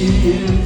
you.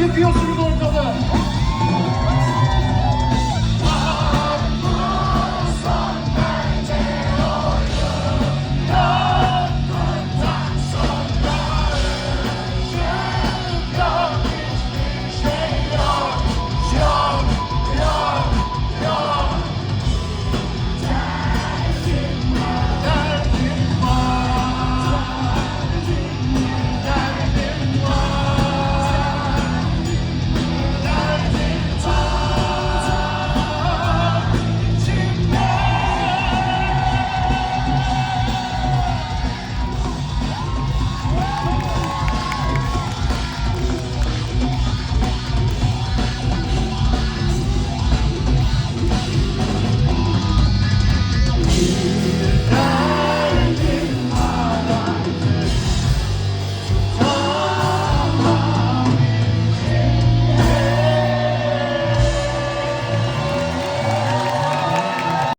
yıkıyorsunuz ortada.